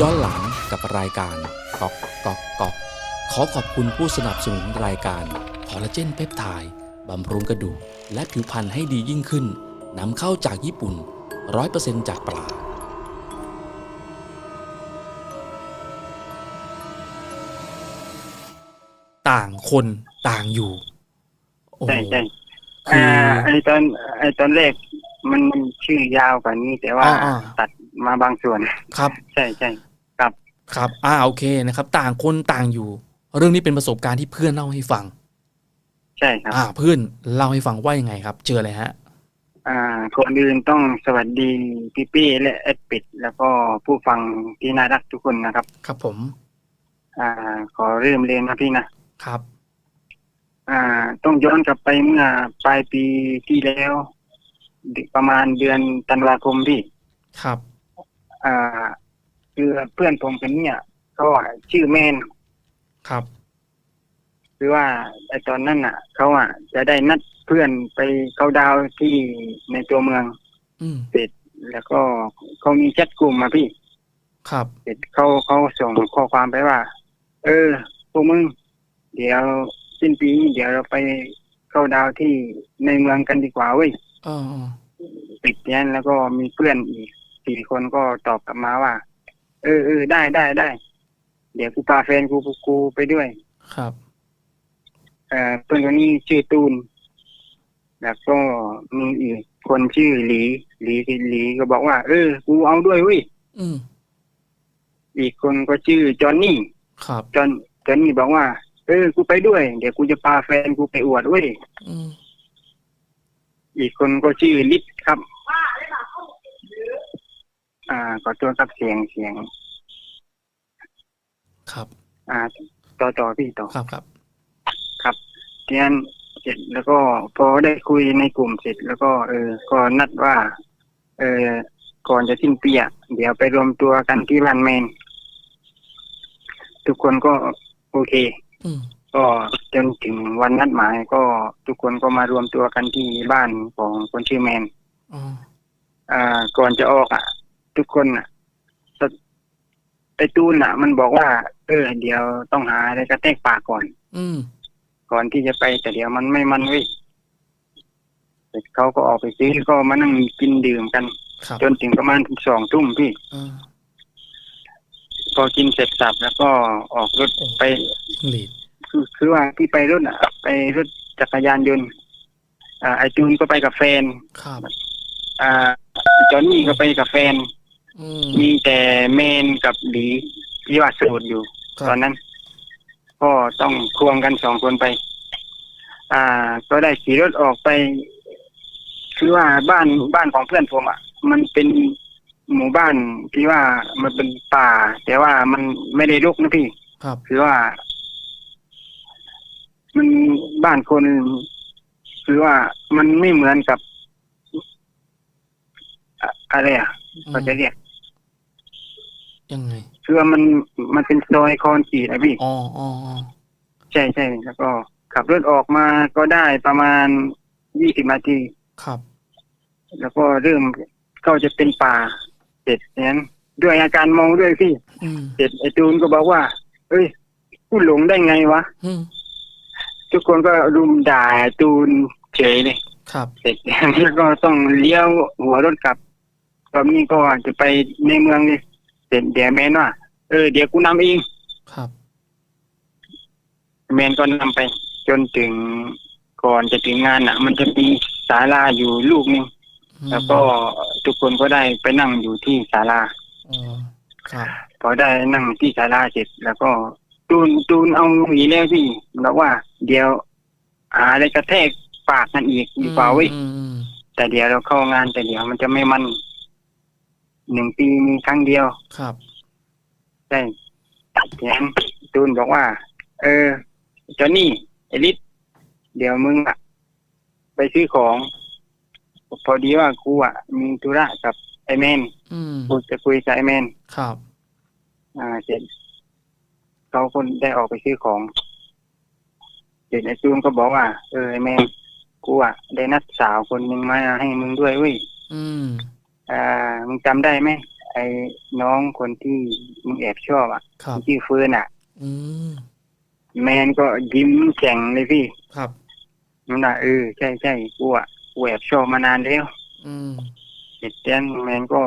ย้อนหลังกับรายการก๊อกก๊อกก๊อกขอขอบคุณผู้สนับสนุนรายการคอลลาเจนเพปไทด์บำรุงกระดูกและผิวพรรณให้ดียิ่งขึ้นนำเข้าจากญี่ปุ่น 100%จากปลาต่างคนต่างอยู่โอ้โหใช่ใช่คืออ่าไอตอนไอตอนแรกมันชื่อยาวกว่านี้แต่ว่าอ่าอ่าตัดมาบางส่วน ครับ ใช่ใช่ ครับครับ อ่าโอเคนะครับ ต่างคนต่างอยู่ เรื่องนี้เป็นประสบการณ์ที่เพื่อนเล่าให้ฟัง ใช่ครับ อ่า เพื่อนเล่าให้ฟังว่ายังไงครับ เจออะไรฮะ อ่าคนอื่นต้องสวัสดีพี่ปี้และแอดปิด แล้วก็ผู้ฟังที่น่ารักทุกคนนะครับ ครับผม อ่า ขอเริ่มเรียนนะพี่นะครับ อ่า ต้องย้อนกลับไปเมื่อปลายปีที่แล้วประมาณเดือนธันวาคมพี่ ครับ อ่า คือเพื่อนผมคนเนี้ยเขาอะชื่อแมนครับ คือว่าไอตอนนั้นอะเขาอะจะได้นัดเพื่อนไปเข้าดาวน์ที่ในตัวเมือง อืมเสร็จแล้วก็เขามีแชทกลุ่มมาพี่ ครับ เสร็จเขาเขาส่งข้อความไปว่า เออพวกมึง เดี๋ยวสิ้นปีนี้เดี๋ยวเราไปเข้าดาวน์ที่ในเมืองกันดีกว่าเว้ยเออติดเนี้ยแล้วก็มีเพื่อนอีกสี่คนก็ตอบกลับมาว่า เออเออได้ได้ได้ เดี๋ยวกูพาแฟนกูกูกูไปด้วย ครับ เอ่อเพื่อนคนนี้ชื่อตูน แล้วก็มีอีกคนชื่อหลี หลีคือหลีก็บอกว่า เออ กูเอาด้วยเว้ย อืมอีกคนก็ชื่อจอห์นนี่ ครับ จอห์นจอห์นนี่บอกว่า เออ กูไปด้วย เดี๋ยวกูจะพาแฟนกูไปอวดเว้ย อืมอีกคนก็ชื่อลิศครับ อ่าขอตัวครับเสียงเสียง ครับ อ่าต่อต่อพี่ต่อครับครับ ครับทีนั้นเสร็จแล้วก็พอได้คุยในกลุ่มเสร็จแล้วก็ เออก็นัดว่า เออก่อนจะสิ้นปีอะเดี๋ยวไปรวมตัวกันที่บ้านแมนทุกคนก็โอเคอืมก็จนถึงวันนัดหมายก็ทุกคนก็มารวมตัวกันที่บ้านของคนชื่อแมนอ๋ออ่าก่อนจะออกอะ ทุกคนอะสไอตูนอะ มันบอกว่า เออ เดี๋ยวต้องหาอะไรกระแทกปากก่อน อืมก่อนที่จะไปแต่เดี๋ยวมันไม่มันเว้ยเสร็จเขาก็ออกไปซื้อก็มานั่งกินดื่มกันครับจนถึงประมาณสองทุ่มพี่เออพอกินเสร็จสับแล้วก็ออกรถไปหลีดคือคือว่าพี่ไปรถอะ ไปรถจักรยานยนต์อ่าไอจูนก็ไปกับแฟนครับอ่าจอนนี่ก็ไปกับแฟน อืม มีแต่เมนกับหลีที่ว่าโสดอยู่ ครับ ตอนนั้น ก็ต้องควงกันสองคนไป อ่า ก็ได้ขี่รถออกไป คือว่าบ้านบ้านของเพื่อนผมอะ มันเป็นหมู่บ้านที่ว่ามันเป็นป่า แต่ว่ามันไม่ได้รกนะพี่ ครับ คือว่า มันบ้านคนคือว่ามันไม่เหมือนกับอะอะไรอะ อืมเขาจะเรียกยังไงคือว่ามันมันเป็นซอยคอนกรีตนะพี่อ๋ออ๋ออ๋อใช่ใช่แล้วก็ ขับรถออกมาก็ได้ประมาณยี่สิบนาทีครับ แล้วก็เริ่มก็จะเป็นป่าเสร็จนั้นด้วยอาการเมองด้วยพี่อืมเสร็จไอ้จูนก็บอกว่า เอ้ยกูหลงได้ไงวะอืมทุกคนก็รุมด่าจูนเฉยเลยครับ เสร็จแล้วก็ต้องเลี้ยวหัวรถกลับ ตอนนี้ก็จะไปในเมืองเลยเสร็จเดี๋ยวแมนว่าเออเดี๋ยวกูนำเองครับ แมนก็นำไป จนถึงก่อนจะถึงงานอะ มันจะมีศาลาอยู่ลูกหนึงอืมแล้วก็ทุกคนก็ได้ไปนั่งอยู่ที่ศาลาอ๋อครับพอได้นั่งที่ศาลาเสร็จแล้วก็ตูนตูนเอาหวีแล้วพี่บอกว่า เดี๋ยวหาอะไรกระแทกปากกันอีกดีกว่าเว้ยอืมอืมแต่เดี๋ยวเราเข้างานแต่เดี๋ยวมันจะไม่มัน หนึ่งปีมีครั้งเดียว ครับใช่แถมตูนบอกว่า เออจอนนี่เอลิสเดี๋ยวมึงอะไปซื้อของ พอดีว่ากูอะมีธุระกับไอแมนอืมกูจะคุยกับไอแมน ครับ อ่าเสร็จเขาคนได้ออกไปซื้อของเสร็จไอจูนก็บอกว่า เออไอแมนกูอะได้นัดสาวคนหนึ่งมาให้มึงด้วยเว้ยอืม อ่ามึงจำได้ไหมไอ้น้องคนที่มึงแอบชอบอะครับชื่อเฟิร์นอะอืมแมนก็ยิ้มแฉ่งเลยพี่ ครับมันอะเออใช่ใช่กูอะกูแอบชอบมานานแล้วอืมเสร็จแล้วแมนก็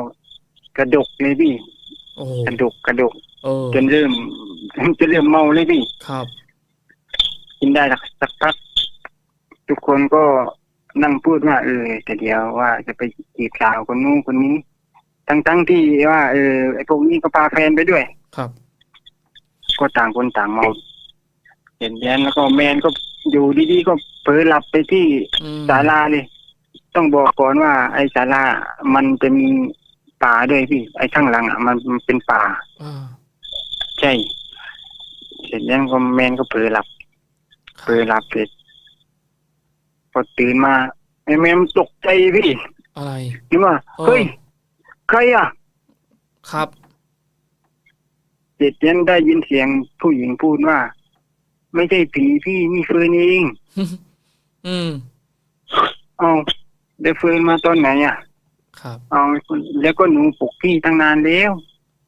กระดกเลยพี่โอ้โหกระดกกระดกเออจนเริ่มจะเริ่มเมาเลยพี่ ครับ กินได้สักพักทุกคนก็ นั่งพูดว่าเออแต่เดียวว่าจะไปจีบสาวคนนู้นคนนี้ ทั้งทั้งๆที่ว่าเออไอ้พวกนี้ก็พาแฟนไปด้วย ครับ ก็ต่างคนต่างเมาเห็นแยนแล้วก็แมนก็อยู่ดีๆก็เผลอหลับไปที่อืมศาลาเลย ต้องบอกก่อนว่า ไอ้ศาลามันจะมีป่าด้วยพี่ ไอ้ข้างหลังอะมันมันเป็นป่าอ่าใช่เสร็จแล้วก็แมนก็เผลอหลับเผลอหลับเสร็จ พอตื่นมาไอ้แมนมันตกใจพี่อะไรนี่ว่าเออเฮ้ยใครอะ ครับเสร็จแล้วได้ยินเสียงผู้หญิงพูดว่า ไม่ใช่ผีพี่นี่เฟิร์นเองอืมเอาได้เฟิร์นมาตอนไหนอะ ครับเอาแล้วก็หนูปลุกพี่ตั้งนานแล้ว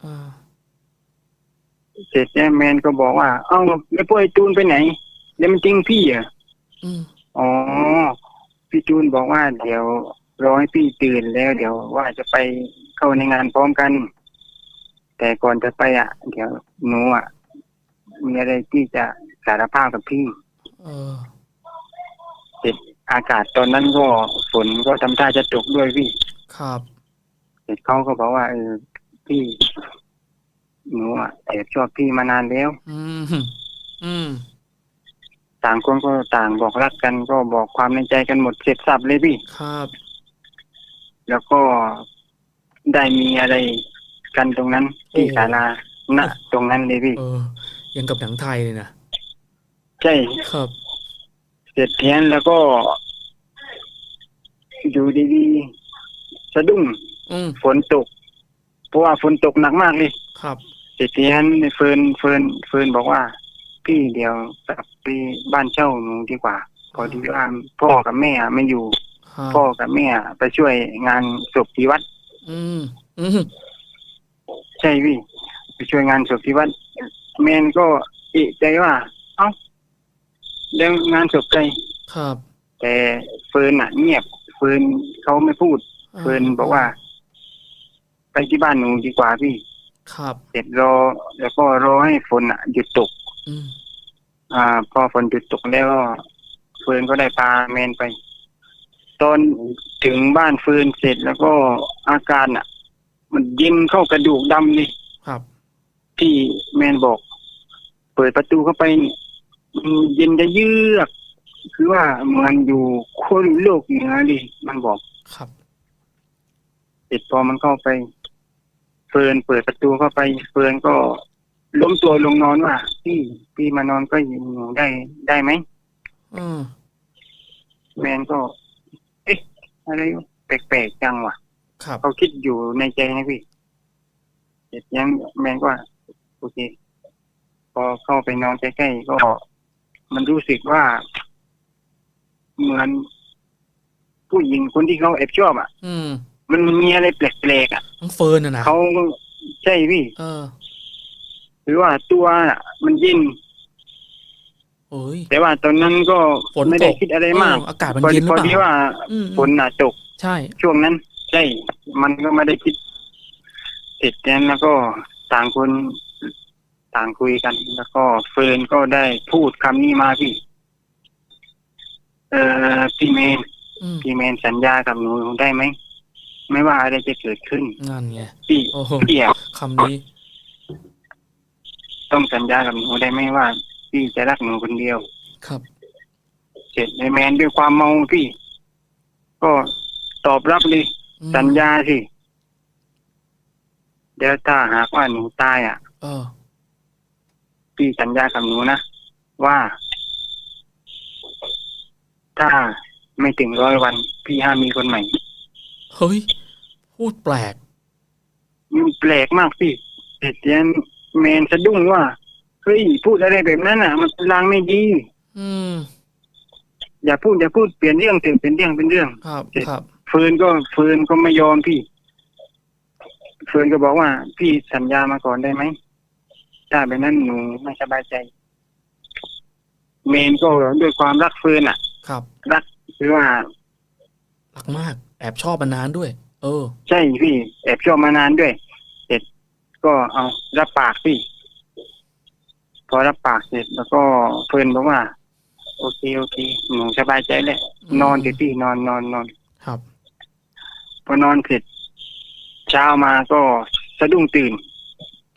อ่าเสร็จแล้วแมนก็บอกว่า เอ้าแล้วพวกไอ้จูนไปไหน แล้วมันจริงพี่อะอืม อ๋อ พี่จูนบอกว่าเดี๋ยวรอให้พี่ตื่นแล้วเดี๋ยวว่าจะไปเข้าในงานพร้อมกัน แต่ก่อนจะไปอะ เดี๋ยวหนูอะมีอะไรที่จะสารภาพกับพี่เออเสร็จอากาศตอนนั้นก็ฝนก็ทำท่าจะตกด้วยพี่ ครับ เสร็จเขาก็บอกว่าเออพี่หนูอะแอบชอบพี่มานานแล้ว อืม อืม ต่างคนก็ต่างบอกรักกัน ก็บอกความในใจกันหมดเสร็จสับเลยพี่ ครับ แล้วก็ได้มีอะไรกันตรงนั้นที่โอ้ศาลาณตรงนั้นเลยพี่เออยังกับหนังไทยเลยนะใช่ครับ เสร็จเพียนแล้วก็ อยู่ดีๆสะดุ้งอืมฝนตก เพราะว่าฝนตกหนักมากเลย ครับ เสร็จเพียนเฟิร์นเฟิร์นเฟิร์นบอกว่า พี่เดี๋ยวกลับ ไปบ้านเช่าหนูดีกว่า พอดีว่าพ่อกับแม่ไม่อยู่ครับพ่อกับแม่ไปช่วยงานศพที่วัด อืมอืมใช่พี่ไปช่วยงานศพที่วัดแมนก็เอะใจว่า เอ้าแล้วงานศพใครครับ แต่เฟิร์นอะ เงียบ เฟิร์นเขาไม่พูด เฟิร์นบอกว่า ไปที่บ้านหนูดีกว่าพี่ ครับ เสร็จรอ แล้วก็รอให้ฝนอะหยุดตก อืม อ่า พอฝนหยุดตกแล้วก็เฟิร์นก็ได้พาแมนไป ตอนถึงบ้านเฟิร์นเสร็จแล้วก็อาการอะ มันเย็นเข้ากระดูกดำเลยครับ ที่แมนบอก เปิดประตูเข้าไปนี่มันเย็นจะเยือกคือว่าเหมือนอยู่คนโลกเหนือดิมันบอกครับเสร็จพอมันเข้าไปเฟิร์นเปิดประตูเข้าไปเฟิร์นก็ ล้มตัวลงนอนว่าพี่พี่มานอนก็อยู่ได้ได้ไหมอืมแมนก็ เอ๊ะอะไรวะแปลกๆจังวะครับเขาคิดอยู่ในใจนะพี่เสร็จยังแมนก็ว่าโอเคพอเข้าไปนอนใกล้ๆก็ มันรู้สึกว่า เหมือนผู้หญิงคนที่เขาแอบชอบอะ อืม มันมีอะไรแปลกๆอะทั้งเฟิร์นอะนะเขาใช่พี่ เออ หรือว่าตัวน่ะมันเย็นโอ้ย แต่ว่าตอนนั้นก็ฝนไม่ได้ตกคิดอะไรมากเอออากาศมันพอเย็นหรือพอเปล่าดีว่าอืมฝนน่ะตก ใช่ ช่วงนั้นใช่ มันก็ไม่ได้คิดเสร็จแล้วแล้วก็ต่างคนต่างคุยกัน แล้วก็เฟิร์นก็ได้พูดคำนี้มาพี่ เอ่อพี่เมนอืมพี่เมนสัญญากับหนูได้ไหม ไม่ว่าอะไรจะเกิดขึ้น นั่นไงพี่โอ้โหพี่อะคำนี้ ต้องสัญญากับหนูได้ไหมว่าพี่จะรักหนูคนเดียว ครับเสร็จไอ้แมนด้วยความเมาพี่ ก็ตอบรับเลยอืมสัญญาสิเดี๋ยวถ้าหากว่าหนูตายอะ เออ พี่สัญญากับหนูนะว่า ถ้าไม่ถึงร้อยวัน พี่ห้ามมีคนใหม่เฮ้ย พูดแปลก มันแปลกมากพี่เสร็จแล้ว แมนสะดุ้งว่าเฮ้ยพูดอะไรแบบนั้นอะ มันเป็นลางไม่ดี อืม อย่าพูดอย่าพูดเปลี่ยนเรื่องเถอะเป็นเรื่องเป็นเรื่องครับครับเฟิร์นก็เฟิร์นก็ไม่ยอมพี่ เฟิร์นก็บอกว่า พี่สัญญามาก่อนได้ไหมถ้าแบบนั้นหนูไม่สบายใจ เมนก็ด้วยความรักเฟิร์นอะ ครับ รักคือว่ารักมาก แอบชอบมานานด้วย เออ ใช่พี่ แอบชอบมานานด้วยเสร็จ ก็เอารับปากพี่พอรับปากเสร็จแล้วก็เฟิร์นบอกว่า โอเคโอเคหนูสบายใจแล้วอืมนอนเถอะพี่นอนนอนนอนครับพอนอนเสร็จเช้ามาก็สะดุ้งตื่น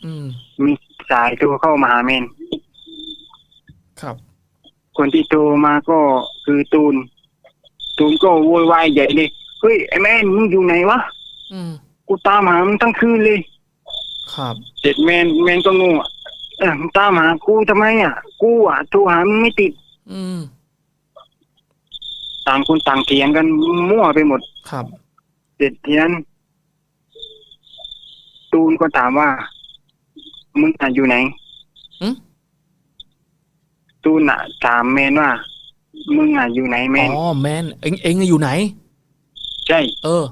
อืมมีสายโทรเข้ามาหาเมน ครับ คนที่โทรมาก็คือตูน ตูนก็โวยวายใหญ่เลย เฮ้ยไอ้แม่นมึงอยู่ไหนวะ อืม กูตามหามึงทั้งคืนเลย ครับเสร็จแมนแมนก็งงอะเออมึงตามหากูทำไมอะ กูอะโทรหามึงไม่ติด อืม ต่างคนต่างเถียงกันมั่วไปหมด ครับ เสร็จทีนั้น ตูนก็ถามว่า มึงอะอยู่ไหนอืมตูนอะถามแมนว่า มึงอะอยู่ไหนแมอ๋นอแมนเอ็งเอ็งอยู่ไหน ใช่ เออ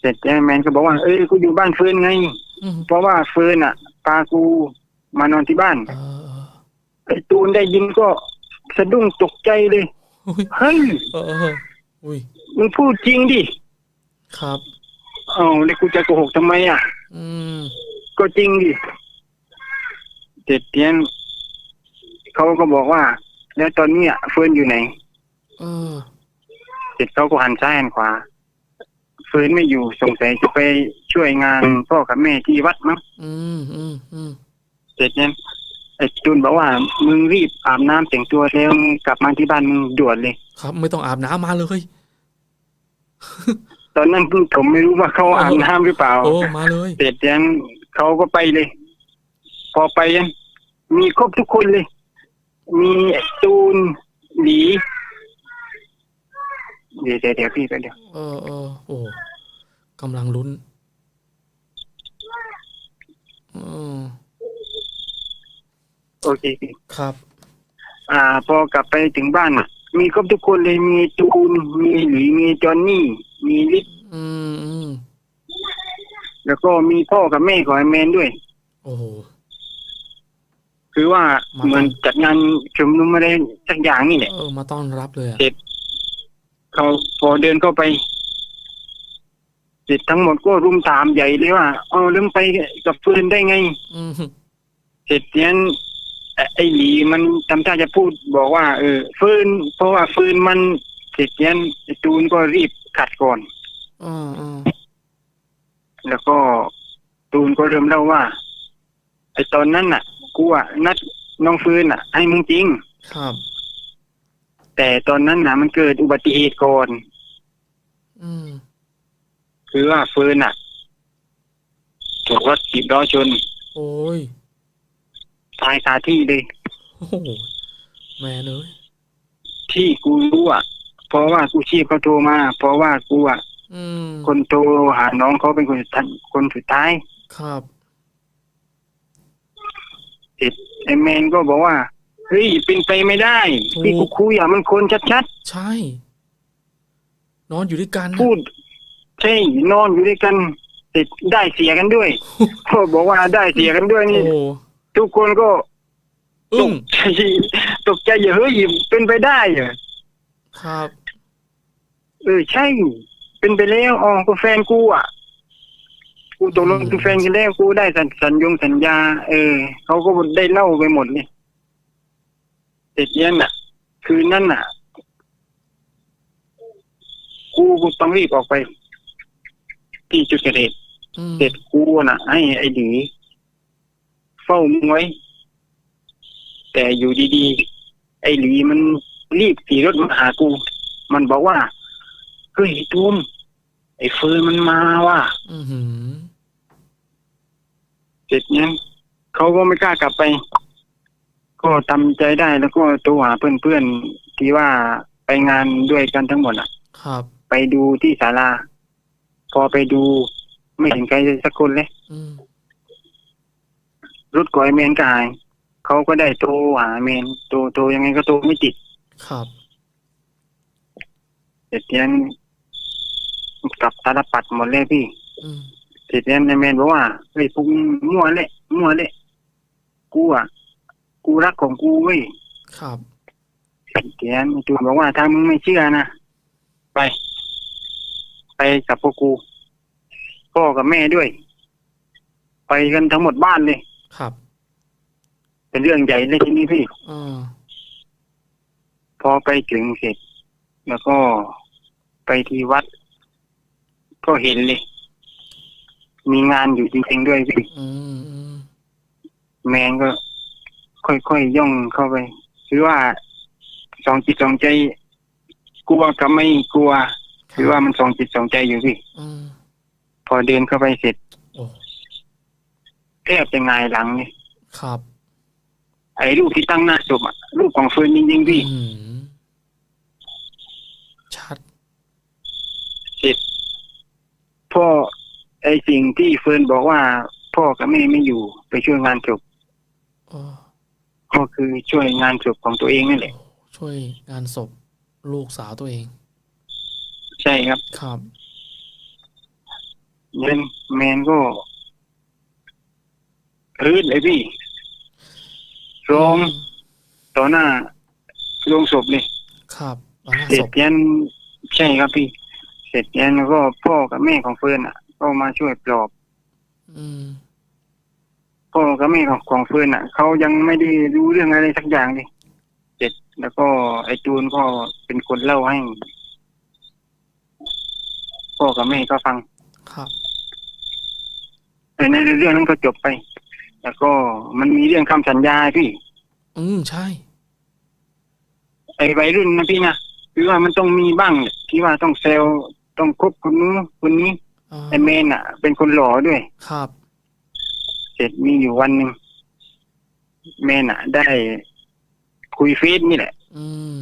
เสร็จแล้วแมนก็บอกว่า เอ้ยกูอยู่บ้านเฟิร์นไง อืมเพราะว่าเฟิร์นอะพากูมานอนที่บ้านเออไอ้ตูนได้ยินก็สะดุ้งตกใจเลยเออเฮ้ยเออเอออุ้ยมึงพูดจริงดิครับ เอาแล้วกูจะโกหกทำไมอะ อืมก็จริงดิเด็ดเทียนเขาก็บอกว่า แล้วตอนเนี้ยเฟิร์นอยู่ไหน เออเสร็จเขาก็หันซ้ายหันขวาเฟิร์นไม่อยู่สงสัยจะไปช่วยงานพ่อกับแม่ที่วัดมั้งอืมอืมอืมเสร็จเนี่ยไอ้ตูนบอกว่ามึงรีบอาบน้ำแต่งตัวแล้วมึงกลับมาที่บ้านมึงด่วนเลย ครับ ไม่ต้องอาบน้ำมาเลยตอนนั้นผมไม่รู้ว่าเขาอาบน้ำหรือเปล่าโอ้มาเลยเสร็จยังเขาก็ไปเลย พอไปยังมีครบทุกคนเลย มีตูนหลี เดี๋ยวเดี๋ยวเดี๋ยวพี่ไปเดี๋ยวเออเออโอ้กำลังลุ้นเออโอเคพี่ครับ อ่า พอกลับไปถึงบ้านน่ะมีครบทุกคนเลยมีตูนมีหลีมีจอนนี่ มีลิศอืมอืมแล้วก็มีพ่อกับแม่ของไอ้แมนด้วย โอ้โห คือว่ามา เหมือนจัดงานชุมนุมอะไรสักอย่างนี่แหละเออ มาต้อนรับเลยอะเขาพอเดินเข้าไปเสร็จทั้งหมดก็รุมถามใหญ่เลยว่าเอาเริ่มไปกับเฟิร์นได้ไงอืมเสร็จเนี้ยไอ้ไอ้หลีมันทำท่าจะพูดบอกว่า เออเฟิร์นเพราะว่าเฟิร์นมันเสร็จเนี้ยไอ้ตูนก็รีบขัดก่อนอ่าอ่าแล้วก็ตูนก็เริ่มเล่าว่า ไอ้ตอนนั้นน่ะ กูอะนัดน้องเฟิร์นอะ ให้มึงจริง ครับ แต่ตอนนั้นน่ะมันเกิดอุบัติเหตุก่อนอืมคือว่าเฟิร์นอะถูกรถสิบล้อชนโอ้ยตายคาที่เลย โอ้โหแม่เลย ที่กูรู้อะ เพราะว่ากูชีพเขาโทรมา เพราะว่ากูอะอืมคนโทรหาน้องเขาเป็นคนสุดท้ายคนสุดท้ายครับ ไอ้แมนก็บอกว่า เฮ้ยเป็นไปไม่ได้พี่กูคุยอะมันคนชัดใช่ นอนอยู่ด้วยกันๆพูด ใช่นอนอยู่ด้วยกันติดได้เสียกันด้วยก็บอกว่าได้เสียกันด้วยโอ้นี่โหทุกคนก็ตอึ้งกใจตกใจอย่าเฮ้ยเป็นไปได้เหรอครับ เออใช่ เป็นไปแล้วอ๋อก็แฟนกูอะกูตกลงเป็นแฟนกันแล้วกูได้สัญสัญญงสัญญา เออเขาก็ได้เล่าไปหมดเลย เสร็จยันน่ะ คืนนั้นน่ะกูกูต้องรีบออกไป ที่จุดเกิดเหตุอืมเสร็จกูน่ะ ให้ไอ้ดีเฝ้ามึงไว้ แต่อยู่ดีๆ ไอ้หลีมันรีบขี่รถมาหากู มันบอกว่าเฮ้ยตูมไอ้เฟิร์นมันมาว่ะอือหือเสร็จเนี้ยเขาก็ไม่กล้ากลับไป ก็ทำใจได้แล้วก็โทรหาเพื่อนๆที่ว่าไปงานด้วยกันทั้งหมดอะ ครับ ไปดูที่ศาลา พอไปดูไม่เห็นใครเลยสักคนเลยอืมรถกอยเมนก็หายเขาก็ได้โทรหาเมนโทรโทรยังไงก็โทรไม่ติด ครับเสร็จเนี้ยกลับตาลปัดหมดเลยพี่อืมเสร็จแล้วนายแมนบอกว่าเฮ้ยพวกมึงมั่วเละมั่วเละกูอะ กูรักของกูเว้ยครับเสร็จแล้วนายจูนบอกว่าถ้ามึงไม่เชื่อนะไป ไปกับพวกกูพ่อกับแม่ด้วย ไปกันทั้งหมดบ้านเลย ครับ เป็นเรื่องใหญ่เลยทีนี้พี่เออพอไปถึงเสร็จ แล้วก็ไปที่วัด ก็เห็นเลย มีงานอยู่จริงๆด้วยพี่อืมอืมแมนก็ ค่อยๆย่องเข้าไปคือว่าสองจิตสองใจกลัวกับไม่กลัวคือว่ามันสองจิตสองใจอยู่พี่อืมพอเดินเข้าไปเสร็จโอ้แทบจะหงายหลังเลยครับ ไอ้รูปที่ตั้งหน้าศพอะรูปของเฟิร์นจริงๆพี่อืมชัดเสร็จพ่อไอ้สิ่งที่เฟิร์นบอกว่า พ่อกับแม่ไม่อยู่ไปช่วยงานศพเออ ก็คือช่วยงานศพของตัวเองนั่นแหละ ช่วยงานศพลูกสาวตัวเอง ใช่ครับครับเงินแมนก็รืดเลยพี่ร้องมต่อหน้าโรงศพเลยครับตอนหน้าเสร็ศจพยันใช่ครับพี่ เสร็จยันแล้วก็พ่อกับแม่ของเฟิร์นอะ ก็มาช่วยปลอบ อืม พ่อกับแม่ของของเฟิร์นอะเขายังไม่ได้รู้เรื่องอะไรสักอย่างเลยเสร็จแล้วก็ไอ้จูนก็เป็นคนเล่าให้พ่อกับแม่ก็ฟังครับแต่ในเรื่องนั้นก็จบไป แล้วก็มันมีเรื่องคำสัญญาพี่ อืมใช่ ไอ้วัยรุ่นนะพี่นะคือว่ามันต้องมีบ้างแหละที่ว่าต้องเซลต้องคบคนนู้นคนนี้อ่าไอ้เมนอะ เป็นคนหล่อด้วย ครับ เสร็จมีอยู่วันหนึ่งเมนอะ ได้คุยเฟซนี่แหละ อืม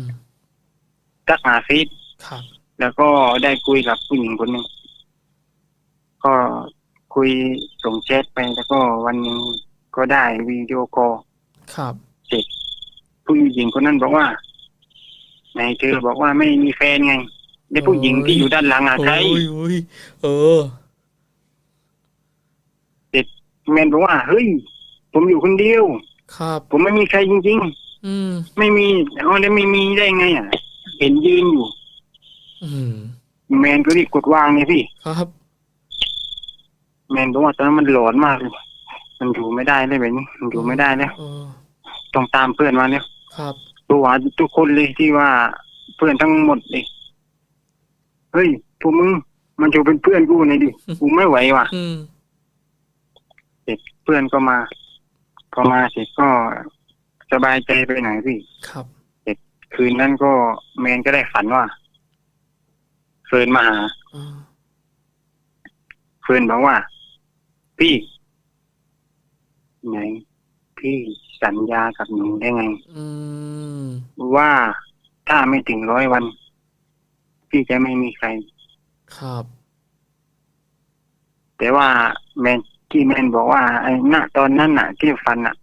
ทักหาเฟซครับ แล้วก็ได้คุยกับผู้หญิงคนหนึ่งก็คุยส่งแชทไปแล้วก็วันหนึ่งก็ได้วิดีโอคอลครับผู้หญิงคนนั้นบอกว่าไหนเธอบอกว่าไม่มีแฟนไงได้ผู้หญิงที่อยู่ด้านหลังอะใครโอ้ยโอ้ยเออ แมนบอกว่า เฮ้ย ผมอยู่คนเดียว ครับ ผมไม่มีใครจริง อืม ๆ ไม่มีเอาแล้วไม่มีได้ไงอะ เห็นยืนอยู่ อืม แมนก็รีบกดวางไงพี่ ครับ แมนบอกว่าตอนนั้นมันหลอนมากเลยมันอยู่ไม่ได้เลยแบบนี้มันอยู่ไม่ได้แล้วเออ ต้องตามเพื่อนมาเนี่ยครับ ตัวหาทุกคนเลยที่ว่าเพื่อนทั้งหมดเลยเฮ้ยพวกมึงมันจะเป็นเพื่อนกูหน่อยดิกูไม่ไหวว่ะ อืม เสร็จเพื่อนก็มา พอมาเสร็จก็สบายใจไปหน่อยพี่ ครับคืนนั้นก็แมนก็ได้ฝันว่าเฟิร์นมาหาอ่าเฟิร์นบอกว่า พี่ ไหน พี่สัญญากับหนูได้ไง อืมว่าถ้าไม่ถึงร้อยวัน พี่จะไม่มีใคร ครับ แต่ว่าแมน ที่แมนบอกว่าไอ้ณตอนนั้นน่ะ ที่ฟันน่ะ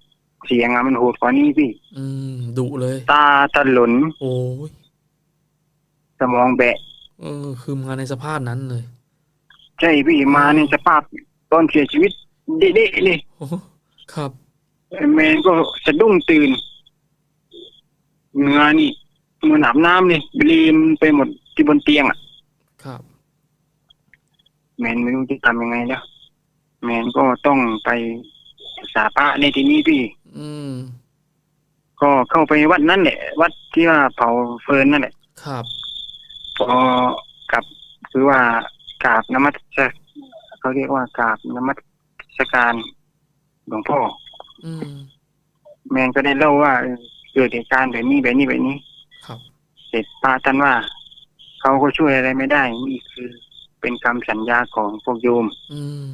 เสียงอะมันโหดกว่านี้พี่ อืมดุเลย ตาตะหลนโอ้ยสมองแบะ เออ คือมาในสภาพนั้นเลย ใช่พี่มาในสภาพตอนเสียชีวิตเด๊ะๆเลยโอ้ครับแมนก็สะดุ้งตื่นเนื้อนี่เหมันอาบน้ำเลยบลีมไปหมดที่บนเตียงอะ ครับ แมนไม่รู้จะทำยังไงแล้ว แมนก็ต้องไปรักษาพระในที่นี้พี่ อืม ก็เข้าไปวัดนั่นแหละ วัดที่ว่าเผาเฟิร์นนั่นแหละครับ พอกลับคือว่ากราบนมัสเขาเรียกว่ากราบนมัสการหลวงพ่อ อืม แมนก็ได้เล่าว่าเออเกิดเหตุการณ์แบบนี้แบบนี้แบบนี้ ครับ เสร็จพระท่านว่า เขาก็ช่วยอะไรไม่ได้ นี่คือเป็นคำสัญญาของพวกโยม อืม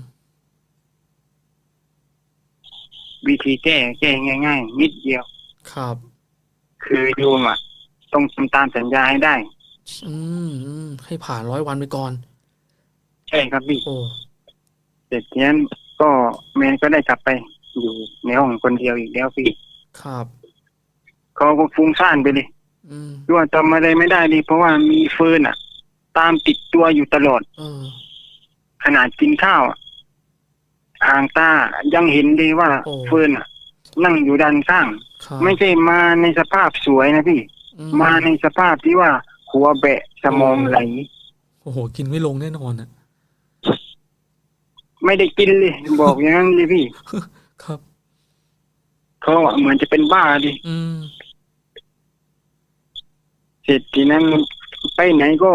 วิธีแก้แก้ง่าย ๆ นิดเดียว ครับ คือโยมอะต้องทำตามสัญญาให้ได้ อืมอืมให้ผ่านร้อยวันไปก่อน ใช่ครับพี่โอ้เสร็จนั้นก็แมนก็ได้กลับไปอยู่ในห้องคนเดียวอีกแล้วพี่ ครับเขาก็ฟุ้งซ่านไปเลยอืมด้วยทำอะไรไม่ได้เลยเพราะว่ามีเฟิร์นอะ ตามติดตัวอยู่ตลอด เออขนาดกินข้าวอะ อ่างตายังเห็นเลยว่าโอ้ เฟิร์นอะนั่งอยู่ด้านข้าง ครับไม่ใช่มาในสภาพสวยนะพี่ อืมาในสภาพที่ว่าหัวแบะสมองไหล โอ้โห กินไม่ลงแน่นอนอะ ไม่ได้กินเลย บอกอย่างนั้นเลยพี่ครับ เขาอะเหมือนจะเป็นบ้าดิอืม เสร็จทีนั้นไปไหนก็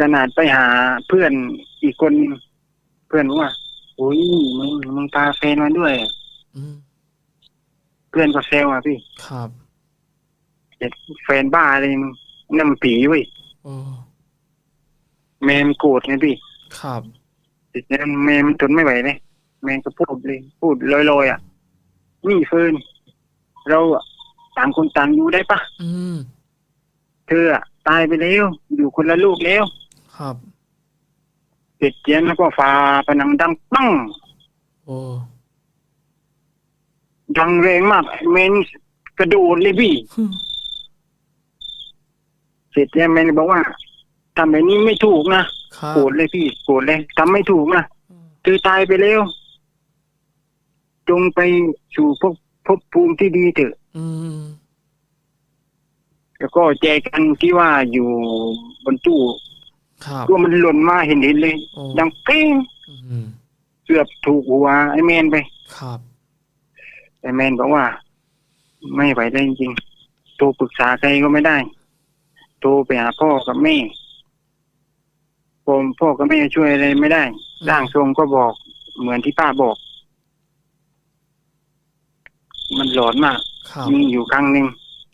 ขนาดไปหาเพื่อนอีกคนหนึ่งเพื่อนบอกว่าโอ้ยมึงมึงพาแฟนมาด้วย อืมเพื่อนก็เซลอะพี่ครับเจ็ดแฟนบ้าอะไรมึงนั่นมันผีเว้ยโอ้แมนโกรธไงพี่ครับเสร็จนั้นแมนมันทนไม่ไหวเลยแมนก็พูดเลย พูดลอยๆอะนี่เฟิร์นเราอะต่างคนต่างอยู่ได้ปะอืมเธออะตายไปแล้ว อยู่คนละลูกแล้ว ครับ เสร็จเจียนแล้วก็ฟาผนังดังปังโอ้ดังแรงมากแมนกระโดดเลยพี่เสร็จแล้วแมนบอกว่าทำแบบนี้ไม่ถูกนะโกรธเลยพี่โกรธเลยทำไม่ถูกนะเธอตายไปแล้วจงไปสู่พภพภูมิที่ดีเถอะแล้วก็แจกันที่ว่าอยู่บนตู้ ครับ ตัวมันหล่นมาเห็นเห็นๆเลย โอ้ ดังเป้งอืมเกือบถูกหัวไอ้แมนไป ครับ ไอ้แมนบอกว่า ไม่ไหวได้จริงๆโทรปรึกษาใครก็ไม่ได้ โทรไปหาพ่อกับแม่ผมพ่อกับแม่ช่วยอะไรไม่ได้อืม ร่างทรงก็บอกเหมือนที่ป้าบอก มันหลอนมาก ครับ มีอยู่ครั้งหนึ่ง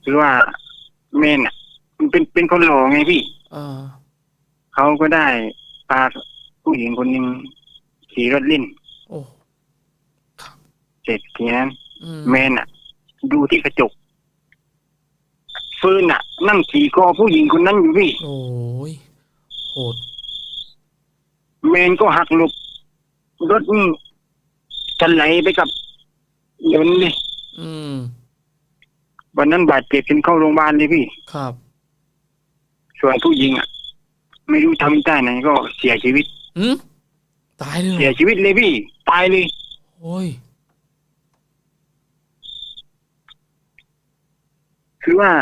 คือว่าแม่น่ะ มันเป็นเป็นคนหล่อไงพี่ เออ เขาก็ได้พาผู้หญิงคนหนึ่งขี่รถเล่นโอ้เสร็จทีนั้นอืมแมนอะ ดูที่กระจกเฟิร์นอะ นั่งขี่คอผู้หญิงคนนั้นอยู่พี่ โอ้ยโหดแมนก็หักหลบรถนี่จะไหลไปกับยนต์เลยอืมวันนั้นบาดเจ็บจนเข้าโรงพยาบาลเลยพี่ ครับ ส่วนผู้หญิงอะ ไม่รู้ทำได้ไหนก็เสียชีวิต อืมตายเลยเหรเสียอชีวิตเลยพี่ ตายเลย โอ้ยคือว่า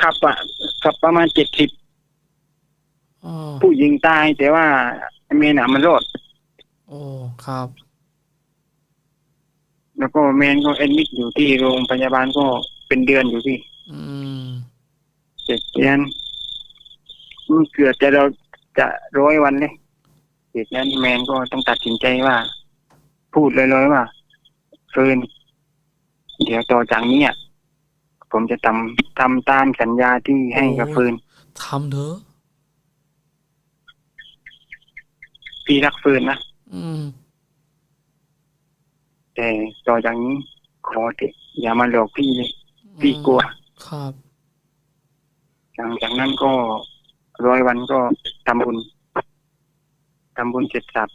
ขับอะขับประมาณเจ็ดสิบอ๋อผู้หญิงตาย แต่ว่าไอ้เมนอะมันรอด โอ้ครับ แล้วก็แมนก็แอดมิดอยู่ที่โรงพยาบาลก็เป็นเดือนอยู่พี่อืม เจ็ดเดือน มันเกือบจะเราจะร้อยวันเลยเหตุนั้นแมนก็ต้องตัดสินใจว่า พูดลอยๆว่าเฟิร์นเดี๋ยวต่อจากนี้อะผมจะทำทำตามสัญญาที่ให้กับเฟิร์นทำเถอะพี่รักเฟิร์นนะอืมแต่ต่อจากนี้ขอเถอะอย่ามาหลอกพี่เลยพี่กลัว ครับ หลังจากนั้นก็ ร้อยวันก็ทำบุญทำบุญเสร็จสับ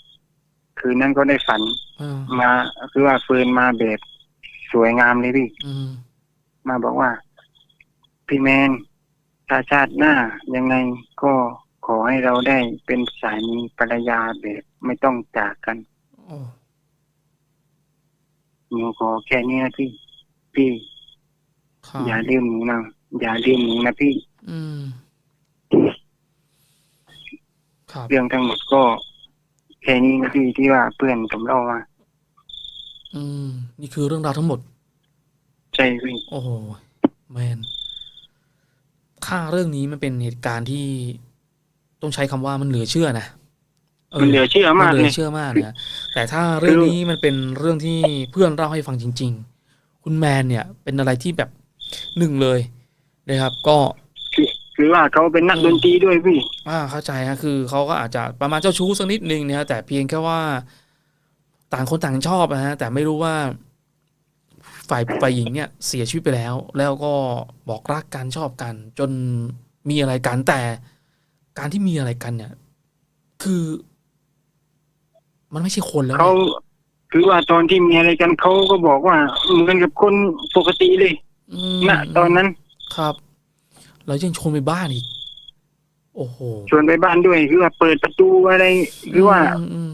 คืนนั้นก็ได้ฝันอ่ามาคือว่าเฟิร์นมาแบบสวยงามเลยพี่อืมมาบอกว่า พี่แมนถ้าชาติหน้ายังไงก็ขอให้เราได้เป็นสามีภรรยาแบบไม่ต้องจากกันโอ้หนูขอแค่นี้นะพี่ พี่ครับอย่าลืมหนูนะอย่าลืมหนูนะพี่ อืมครับ เรื่องทั้งหมดก็แค่นี้นะพี่ที่ว่าเพื่อนผมเล่ามาอืม นี่คือเรื่องราวทั้งหมด ใช่พี่โอ้โหแมนถ้าเรื่องนี้มันเป็นเหตุการณ์ที่ต้องใช้คำว่ามันเหลือเชื่อนะมันเหลือเชื่อมากนเหลืเลอยเชื่อมากนะแต่ถ้าเรื่องนี้มันเป็นเรื่องที่เพื่อนเล่าให้ฟังจริง ๆ คุณแมนเนี่ย เป็นอะไรที่แบบหนึ่งเลยนะครับ ก็ คือคือว่าเขาเป็นนักดนตรีด้วยพี่ อ่าเข้าใจฮะคือเขาก็อาจจะประมาณเจ้าชู้สักนิดนึงนะฮะแต่เพียงแค่ว่าต่างคนต่างชอบนะฮะ แต่ไม่รู้ว่าฝ่ายฝ่ายหญิงเนี่ยเสียชีวิตไปแล้ว แล้วก็บอกรักกันชอบกัน จนมีอะไรกันแต่การที่มีอะไรกันเนี่ย คือ มันไม่ใช่คนแล้วเขาเนี่ยคือว่าตอนที่มีอะไรกันเขาก็บอกว่าเหมือนกับคนปกติเลยอืมณตอนนั้น ครับ แล้วยังชวนไปบ้านอีก โอ้โหชวนไปบ้านด้วยคือว่าเปิดประตูอะไรคือว่าอืมอืม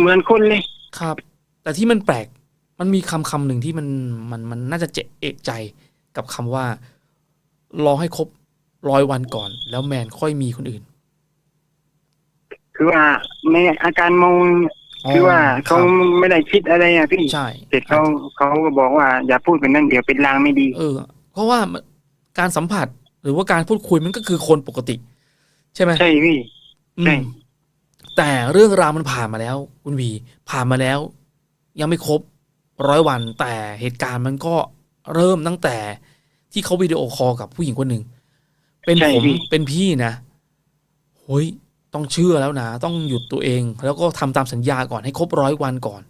เหมือนคนเลย ครับ แต่ที่มันแปลก มันมีคำคำหนึ่งที่มันมันมันน่าจะเจ็เอกใจกับคำว่า รอให้ครบร้อยวันก่อน แล้วแมนค่อยมีคนอื่น คือว่าในอาการเมองคือว่าเขาครับไม่ได้คิดอะไรอะพี่ใช่เสร็จเขาเขาก็บอกว่าอย่าพูดเป็นนั่นเดี๋ยวเป็นลางไม่ดี เออ เพราะว่าการสัมผัส หรือว่าการพูดคุยมันก็คือคนปกติ ใช่ไหมใช่พี่อืมใช่แต่เรื่องราวมันผ่านมาแล้ว คุณวีผ่านมาแล้ว ยังไม่ครบร้อยวัน แต่เหตุการณ์มันก็เริ่มตั้งแต่ที่เขาวิดีโอคอลกับผู้หญิงคนหนึ่งเป็นใช่ผมพี่เป็นพี่นะเฮ้ยต้องเชื่อแล้วนะต้องหยุดตัวเอง แล้วก็ทำตามสัญญาก่อนให้ครบร้อยวันก่อน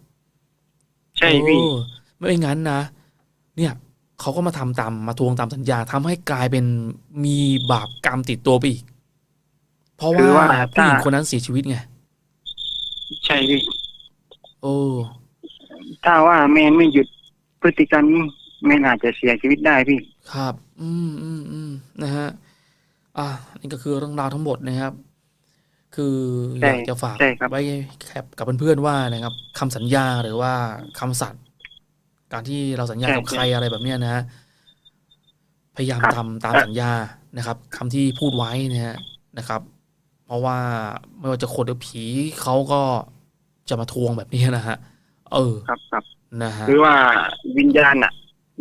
ใช่พี่เออไม่งั้นนะเนี่ย เขาก็มาทำตามมาทวงตามสัญญาทำให้กลายเป็นมีบาปกรรมติดตัวไปอีก เพราะคือว่าว่าผู้หญิงถ้าคนนั้นเสียชีวิตไง ใช่พี่โอ้ถ้าว่าแมนไม่หยุดพฤติกรรมนี้แมนอาจจะเสียชีวิตได้พี่ ครับ อืมอืมอืมนะฮะ อ่านี่ก็คือเรื่องราวทั้งหมดนะครับ คืออใช่ยากจะฝากใช่ครับไว้แคปกับเพื่อนๆว่านะครับคำสัญญาหรือว่าคำสัตย์ การที่เราสัญญากับใครอะไรแบบเนี้ยนะฮะพยายามทำตามสัญญานะครับคำที่พูดไว้นะฮะนะครับ เพราะว่าไม่ว่าจะคนหรือผีเขาก็จะมาทวงแบบนี้นะฮะเออครับครับนะฮะคือว่าวิญญาณอะ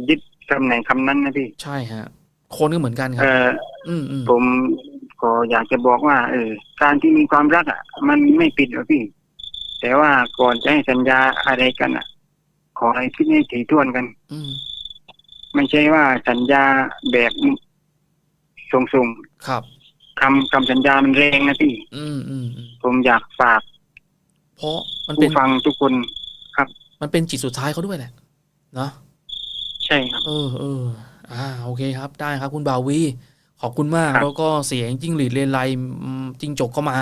ยึดตำแหน่งคำนั้นนะพี่ ใช่ฮะ คนก็เหมือนกันครัเอบออืมอืมผมก็อยากจะบอกว่า เออ การที่มีความรักอะ มันไม่ผิดหรอกพี่ แต่ว่าก่อนจะให้สัญญาอะไรกันอะข อให้คิดให้ถี่ถ้วนกัน อืมไม่ใช่ว่าสัญญาแบบส่งครับ ๆคำคำสัญญามันแรงนะพี่ อืมอืมอืมผมอยากฝากเพราะมันเป็ผู้นฟังทุกคนมันเป็นจิตสุดท้ายเขาด้วยแหละเนาะ ใช่ครับ เออเอออ่า โอเคครับ ได้ครับคุณบาวี ขอบคุณมาก ครับแล้วก็เสียงจิ้งหรีดเลนไลอืมจิ้งจกเข้ามา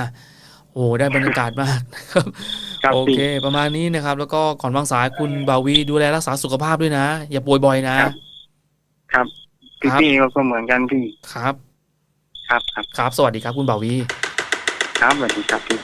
โอ้ได้บรรยากาศมากนะครับครับโอพี่เค ประมาณนี้นะครับ แล้วก็ก่อนวางสายคุณบาวีดูแลรักษาสุขภาพด้วยนะ อย่าป่วยบ่อยนะ ครับครับพี่ครับพี่ก็เหมือนกันพี่ครับ ครับครับครับ สวัสดีครับคุณบาวี ครับสวัสดีครับพี่